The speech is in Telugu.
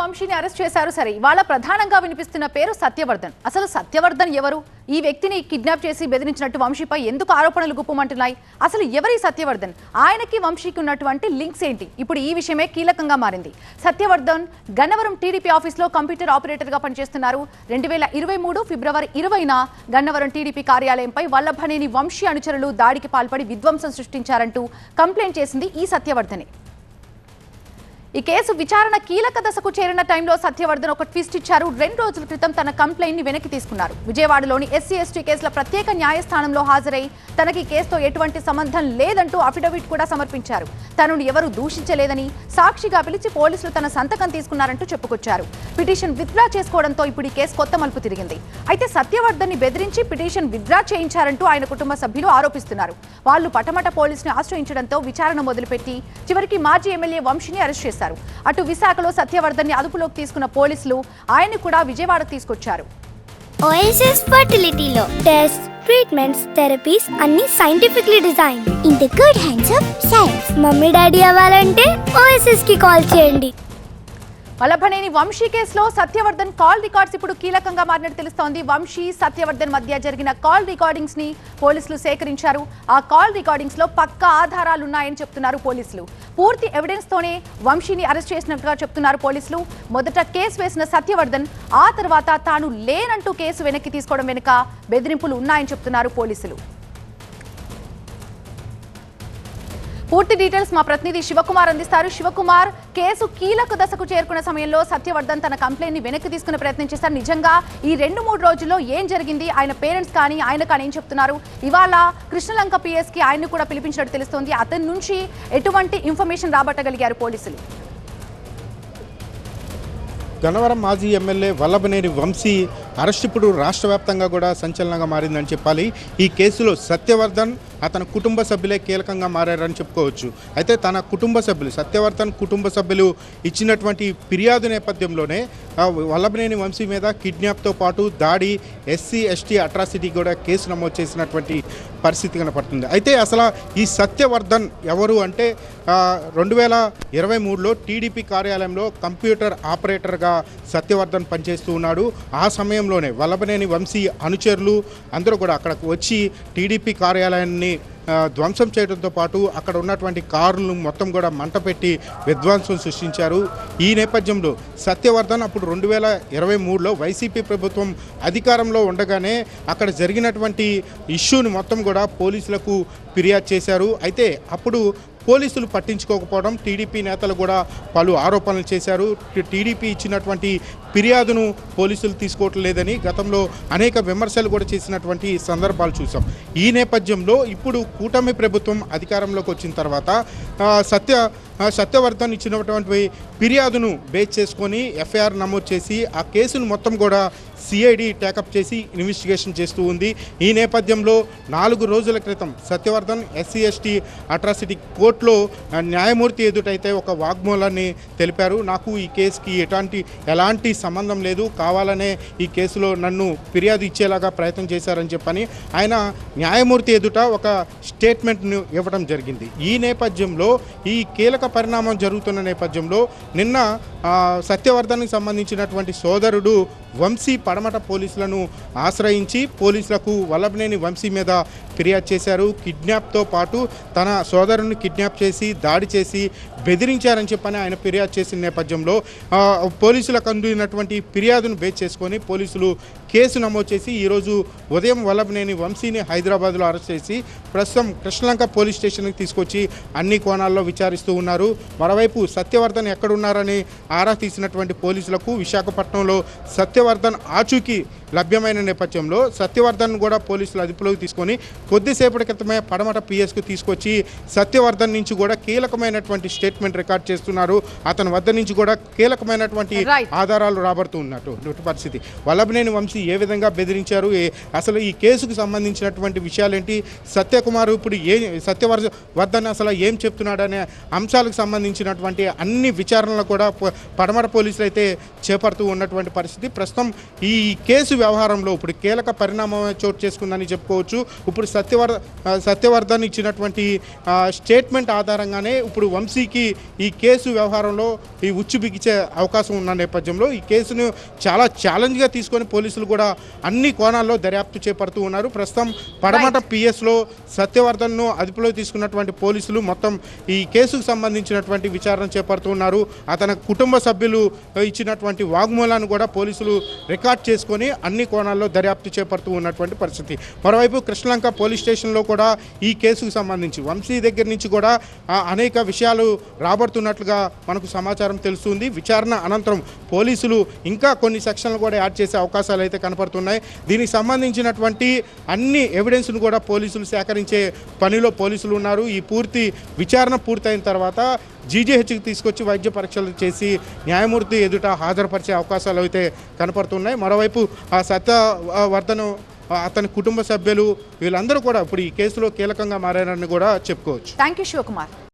వంశీని అరెస్ట్ చేశారు. సరే ఇవాళ ప్రధానంగా వినిపిస్తున్న పేరు సత్యవర్ధన్. అసలు సత్యవర్ధన్ ఎవరు? ఈ వ్యక్తిని కిడ్నాప్ చేసి బెదిరించినట్టు వంశీపై ఎందుకు ఆరోపణలు గుప్పమంటున్నాయి? అసలు ఎవరి సత్యవర్ధన్? ఆయనకి వంశీకి ఉన్నటువంటి లింక్స్ ఏంటి? ఇప్పుడు ఈ విషయమే కీలకంగా మారింది. సత్యవర్ధన్ గన్నవరం టీడీపీ ఆఫీస్లో కంప్యూటర్ ఆపరేటర్గా పనిచేస్తున్నారు. రెండు వేల ఇరవై మూడు ఫిబ్రవరి ఇరవైన గన్నవరం టీడీపీ కార్యాలయంపై వల్లభనేని వంశీ అనుచరులు దాడికి పాల్పడి విధ్వంసం సృష్టించారంటూ కంప్లైంట్ చేసింది ఈ సత్యవర్ధనే. ఈ కేసు విచారణ కీలక దశకు చేరిన టైంలో సత్యవర్ధన్ ఒక ట్విస్ట్ ఇచ్చారు. రెండు రోజుల క్రితం తన కంప్లైంట్ని వెనక్కి తీసుకున్నారు. విజయవాడలోని ఎస్సీ ఎస్టీ కేసుల ప్రత్యేక న్యాయస్థానంలో హాజరై తనకి కేసుతో ఎటువంటి సంబంధం లేదంటూ అఫిడవిట్ కూడా సమర్పించారు. తనను ఎవరు దూషించలేదని సాక్షిగా పిలిచి పోలీసులు తన సంతకం తీసుకున్నారంటూ చెప్పుకొచ్చారు. పిటిషన్ విత్డ్రా చేసుకోవడంతో ఇప్పుడు ఈ కేసు కొత్త మలుపు తిరిగింది. అయితే సత్యవర్ధన్ని బెదిరించి పిటిషన్ విత్డ్రా చేయించారంటూ ఆయన కుటుంబ సభ్యులు ఆరోపిస్తున్నారు. వాళ్ళు పటమట పోలీసుని ఆశ్రయించడంతో విచారణ మొదలుపెట్టి చివరికి మాజీ ఎమ్మెల్యే వంశీని అరెస్ట్ చేశారు. అటు విశాఖలో సత్యవర్ధన్ని అదుపులోకి తీసుకున్న పోలీసులు ఆయన్ని కూడా విజయవాడకు తీసుకొచ్చారు. ఓఎస్ఎస్ ఫర్టిలిటీలో టెస్ట్ ట్రీట్మెంట్స్ థెరపీస్ అన్ని scientifically design in the good hands of science mummy daddy అవ్వాలంటే ఓఎస్ఎస్కి కాల్ చేయండి. వల్లభనేని వంశీ కేసులో సత్యవర్ధన్ కాల్ రికార్డ్స్ ఇప్పుడు కీలకంగా మారినట్టు తెలుస్తోంది. వంశీ సత్యవర్ధన్ మధ్య జరిగిన కాల్ రికార్డింగ్స్ని పోలీసులు సేకరించారు. ఆ కాల్ రికార్డింగ్స్లో పక్కా ఆధారాలు ఉన్నాయని చెప్తున్నారు పోలీసులు. పూర్తి ఎవిడెన్స్ తోనే వంశీని అరెస్ట్ చేసినట్టుగా చెప్తున్నారు పోలీసులు. మొదట కేసు వేసిన సత్యవర్ధన్ ఆ తర్వాత తాను లేనంటూ కేసు వెనక్కి తీసుకోవడం వెనుక బెదిరింపులు ఉన్నాయని చెప్తున్నారు పోలీసులు. పూర్తి డీటెయిల్స్ మా ప్రతినిధి శివకుమార్ అందిస్తారు. శివకుమార్ కేసు కీలక దశకు చేరుకున్న సమయంలో సత్యవర్ధన్ తన కంప్లైంట్ని వెనక్కి తీసుకునే ప్రయత్నం చేశారు. నిజంగా ఈ రెండు మూడు రోజుల్లో ఏం జరిగింది? ఆయన పేరెంట్స్ కానీ ఆయన కానీ ఏం చెప్తున్నారు? ఇవాళ కృష్ణలంక పిఎస్కి ఆయన్ని కూడా పిలిపించినట్టు తెలుస్తోంది. అతని నుంచి ఎటువంటి ఇన్ఫర్మేషన్ రాబట్టగలిగారు పోలీసులు? గన్నవరం మాజీ ఎమ్మెల్యే వల్లభనేని వంశీ అరెస్ట్ ఇప్పుడు రాష్ట్ర వ్యాప్తంగా కూడా సంచలనంగా మారిందని చెప్పాలి. ఈ కేసులో సత్యవర్ధన్ అతని కుటుంబ సభ్యులే కీలకంగా మారారని చెప్పుకోవచ్చు. అయితే తన కుటుంబ సభ్యులు సత్యవర్ధన్ కుటుంబ సభ్యులు ఇచ్చినటువంటి ఫిర్యాదు నేపథ్యంలోనే వల్లభనేని వంశీ మీద కిడ్నాప్తో పాటు దాడి ఎస్సీ ఎస్టీ అట్రాసిటీ కూడా కేసు నమోదు చేసినటువంటి పరిస్థితి కనపడుతుంది. అయితే అసలు ఈ సత్యవర్ధన్ ఎవరు అంటే రెండు వేల ఇరవై మూడులో టీడీపీ కార్యాలయంలో కంప్యూటర్ ఆపరేటర్గా సత్యవర్ధన్ పనిచేస్తూ ఉన్నాడు. ఆ సమయంలోనే వల్లభనేని వంశీ అనుచరులు అందరూ కూడా అక్కడికి వచ్చి టీడీపీ కార్యాలయాన్ని ధ్వంసం చేయడంతో పాటు అక్కడ ఉన్నటువంటి కార్లను మొత్తం కూడా మంట పెట్టి విధ్వంసం సృష్టించారు. ఈ నేపథ్యంలో సత్యవర్ధన్ అప్పుడు రెండు వేల ఇరవై మూడులో వైసీపీ ప్రభుత్వం అధికారంలో ఉండగానే అక్కడ జరిగినటువంటి ఇష్యూని మొత్తం కూడా పోలీసులకు ఫిర్యాదు చేశారు. అయితే అప్పుడు పోలీసులు పట్టించుకోకపోవడం టీడీపీ నేతలు కూడా పలు ఆరోపణలు చేశారు. టీడీపీ ఇచ్చినటువంటి ఫిర్యాదును పోలీసులు తీసుకోవటం లేదని గతంలో అనేక విమర్శలు కూడా చేసినటువంటి సందర్భాలు చూసాం ఈ నేపథ్యంలో ఇప్పుడు కూటమి ప్రభుత్వం అధికారంలోకి వచ్చిన తర్వాత సత్య సత్యవర్ధన్ ఇచ్చినటువంటి ఫిర్యాదును బేస్ చేసుకొని ఎఫ్ఐఆర్ నమోదు చేసి ఆ కేసును మొత్తం కూడా సిఐడి టేకప్ చేసి ఇన్వెస్టిగేషన్ చేస్తూ ఉంది. ఈ నేపథ్యంలో నాలుగు రోజుల క్రితం సత్యవర్ధన్ ఎస్సీ ఎస్టీ అట్రాసిటీ కోర్టులో న్యాయమూర్తి ఎదుటైతే ఒక వాగ్మూలాన్ని తెలిపారు. నాకు ఈ కేసుకి ఎలాంటి ఎలాంటి సంబంధం లేదు. కావాలనే ఈ కేసులో నన్ను ఫిర్యాదు ఇచ్చేలాగా ప్రయత్నం చేశారని చెప్పని ఆయన న్యాయమూర్తి ఎదుట ఒక స్టేట్మెంట్ను ఇవ్వడం జరిగింది. ఈ నేపథ్యంలో ఈ కీలక పరిణామం జరుగుతున్న నేపథ్యంలో నిన్న ఆ, సత్యవర్ధన్కి సంబంధించినటువంటి సోదరుడు వంశీ పడమట పోలీసులను ఆశ్రయించి పోలీసులకు వల్లభనేని వంశీ మీద ఫిర్యాదు చేశారు. కిడ్నాప్తో పాటు తన సోదరుని కిడ్నాప్ చేసి దాడి చేసి బెదిరించారని చెప్పని ఆయన ఫిర్యాదు చేసిన నేపథ్యంలో పోలీసులకు అందినటువంటి ఫిర్యాదును బేస్ చేసుకొని పోలీసులు కేసు నమోదు చేసి ఈరోజు ఉదయం వల్లభనేని వంశీని హైదరాబాద్లో అరెస్ట్ చేసి ప్రస్తుతం కృష్ణలంక పోలీస్ స్టేషన్కి తీసుకొచ్చి అన్ని కోణాల్లో విచారిస్తూ ఉన్నారు. మరోవైపు సత్యవర్ధన్ ఎక్కడున్నారని ఆరా తీసినటువంటి పోలీసులకు విశాఖపట్నంలో సత్యవర్ధన్ ఆచూకీ లభ్యమైన నేపథ్యంలో సత్యవర్ధన్ కూడా పోలీసులు అదుపులోకి తీసుకొని కొద్దిసేపటి క్రితమే పడమట పిఎస్కు తీసుకొచ్చి సత్యవర్ధన్ నుంచి కూడా కీలకమైనటువంటి స్టేట్మెంట్ రికార్డ్ చేస్తున్నారు. అతని వద్ద నుంచి కూడా కీలకమైనటువంటి. ఆధారాలు రాబడుతూ ఉన్నట్టు పరిస్థితి. వల్లభనేని వంశీ ఏ విధంగా బెదిరించారు? అసలు ఈ కేసుకు సంబంధించినటువంటి విషయాలేంటి? సత్యకుమార్ ఇప్పుడు ఏ సత్యవర్ధ వర్ధన్ అసలు ఏం చెప్తున్నాడనే అంశాలకు సంబంధించినటువంటి అన్ని విచారణలు కూడా ప- పడమర పోలీసులు అయితే చేపడుతూ ఉన్నటువంటి పరిస్థితి. ప్రస్తుతం ప్రస్తుతం ఈ కేసు వ్యవహారంలో ఇప్పుడు కీలక పరిణామం చోటు చేసుకుందని చెప్పుకోవచ్చు. ఇప్పుడు సత్యవర్ సత్యవర్ధన్ ఇచ్చినటువంటి స్టేట్మెంట్ ఆధారంగానే ఇప్పుడు వంశీకి ఈ కేసు వ్యవహారంలో ఈ ఉచ్చు బిగించే అవకాశం ఉన్న నేపథ్యంలో ఈ కేసును చాలా ఛాలెంజ్గా తీసుకొని పోలీసులు కూడా అన్ని కోణాల్లో దర్యాప్తు చేపడుతూ ఉన్నారు. ప్రస్తుతం పడమట పిఎస్లో సత్యవర్ధన్ను అదుపులో తీసుకున్నటువంటి పోలీసులు మొత్తం ఈ కేసుకు సంబంధించినటువంటి విచారణ చేపడుతున్నారు అతని కుటుంబ సభ్యులు ఇచ్చినటువంటి వాగ్మూలాన్ని కూడా పోలీసులు రికార్డ్ చేసుకొని అన్ని కోణాల్లో దర్యాప్తు చేపడుతూ ఉన్నటువంటి పరిస్థితి. మరోవైపు కృష్ణలంక పోలీస్ స్టేషన్లో కూడా ఈ కేసుకు సంబంధించి వంశీ దగ్గర నుంచి కూడా అనేక విషయాలు రాబడుతున్నట్లుగా మనకు సమాచారం తెలుస్తుంది. విచారణ అనంతరం పోలీసులు ఇంకా కొన్ని సెక్షన్లు కూడా యాడ్ చేసే అవకాశాలు అయితే కనపడుతున్నాయి. దీనికి సంబంధించినటువంటి అన్ని ఎవిడెన్స్ను కూడా పోలీసులు సేకరించే పనిలో పోలీసులు ఉన్నారు. ఈ పూర్తి విచారణ పూర్తయిన తర్వాత జీజీహెచ్కి తీసుకొచ్చి వైద్య పరీక్షలు చేసి న్యాయమూర్తి ఎదుట హాజరుపరిచే అవకాశాలు అయితే కనపడుతున్నాయి. మరోవైపు ఆ సత్యవర్ధను అతని కుటుంబ సభ్యులు వీళ్ళందరూ కూడా ఇప్పుడు ఈ కేసులో కీలకంగా మారారని కూడా చెప్పుకోవచ్చు. Thank you Shivakumar